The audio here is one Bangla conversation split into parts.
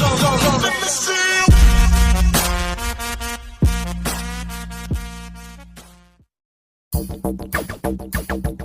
Thank you.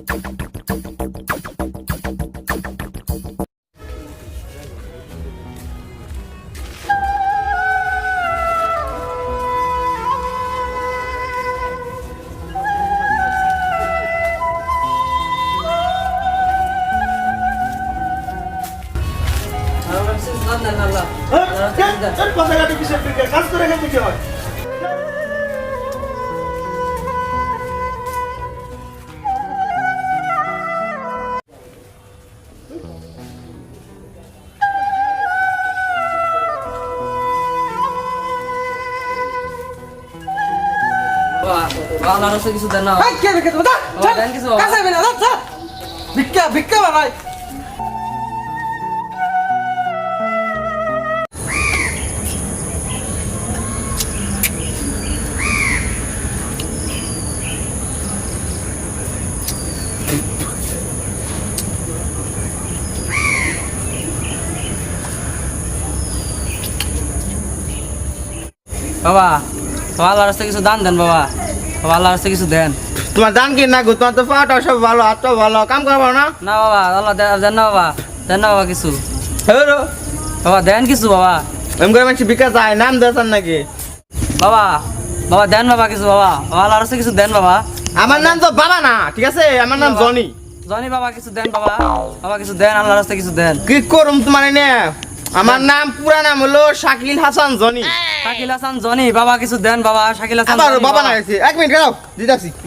কাজ করে এখান থেকে হয়? কিছু দেন না। কে কিছু। ভিক্ষা ভিক্ষা বাড়াই বাবা বাবা আল্লাহ রাস্তা কিছু দান দেন বাবা। বাবা আল্লাহ রাস্তা কিছু দেন। তোমার দান কি না গো? তোমার তো পাটা সব ভালো হাতটা ভালো। কাম করব না। না বাবা আল্লাহ দেন না বাবা দেন না বাবা কিছু। হ্যালো বাবা দেন কিছু বাবা। এম করে মানুষ বিকাশ যায় নাম দেন নাকি? বাবা বাবা দেন বাবা কিছু বাবা। বাবা আল্লাহ রাস্তা কিছু দেন বাবা। আমার নাম তো বাবা না ঠিক আছে? আমার নাম জনি। জনি বাবা কিছু দেন বাবা। বাবা কিছু দেন আল্লাহ রাস্তা কিছু দেন। কি করুম তোমার এনে? আমার নাম পুরা নাম হলো শাকিল হাসান জনি। শাকিল হাসান জনি বাবা কিছু দেন বাবা শাকিল হাসান আবার বাবা না গেছে এক মিনিট দাও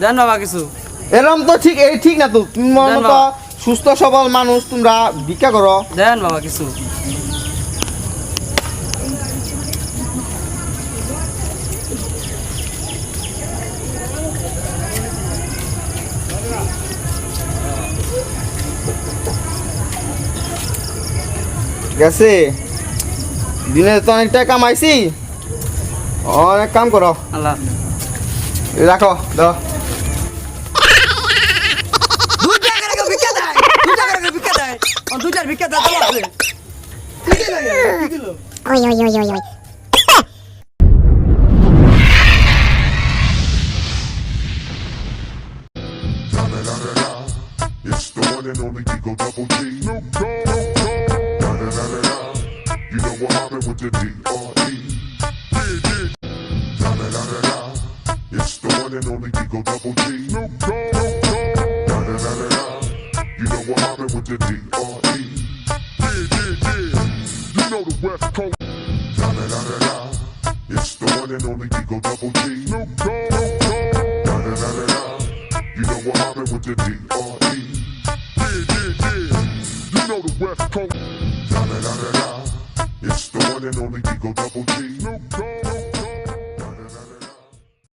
দেন বাবা কিছু। এরকম তো ঠিক এই ঠিক না তো। মতো সুস্থ সবল মানুষ তোমরা ভিক্ষা করো। দেন বাবা কিছু। আছে দিনে তো অনেক টাকা কামাইছি। অনেক কাম করো আল্লাহ রাখো দাও দুই ভিক্ষা দেয় দুই টাকা রেখে ভিক্ষা দেয় ও দুই চার ভিক্ষা দেয় তোমার আছে Oi, oi, oi, oi, oi. It's the one and only Digo Double G. Da da da. You know what happened with the D.R.E. one and only Digo Double G. Snoop Dogg. Da da da da da. You know what happened with the D.R.E. Yeah, yeah, yeah. You know the West Coast. Da da da da da. It's the one and only Digo Double G. Snoop Dogg. Da da da da da. You know what happened with the D.R.E. Yeah, yeah, yeah. You know the West Coast. Da da da da da. It's the one and only Digo Double G. Snoop Dogg.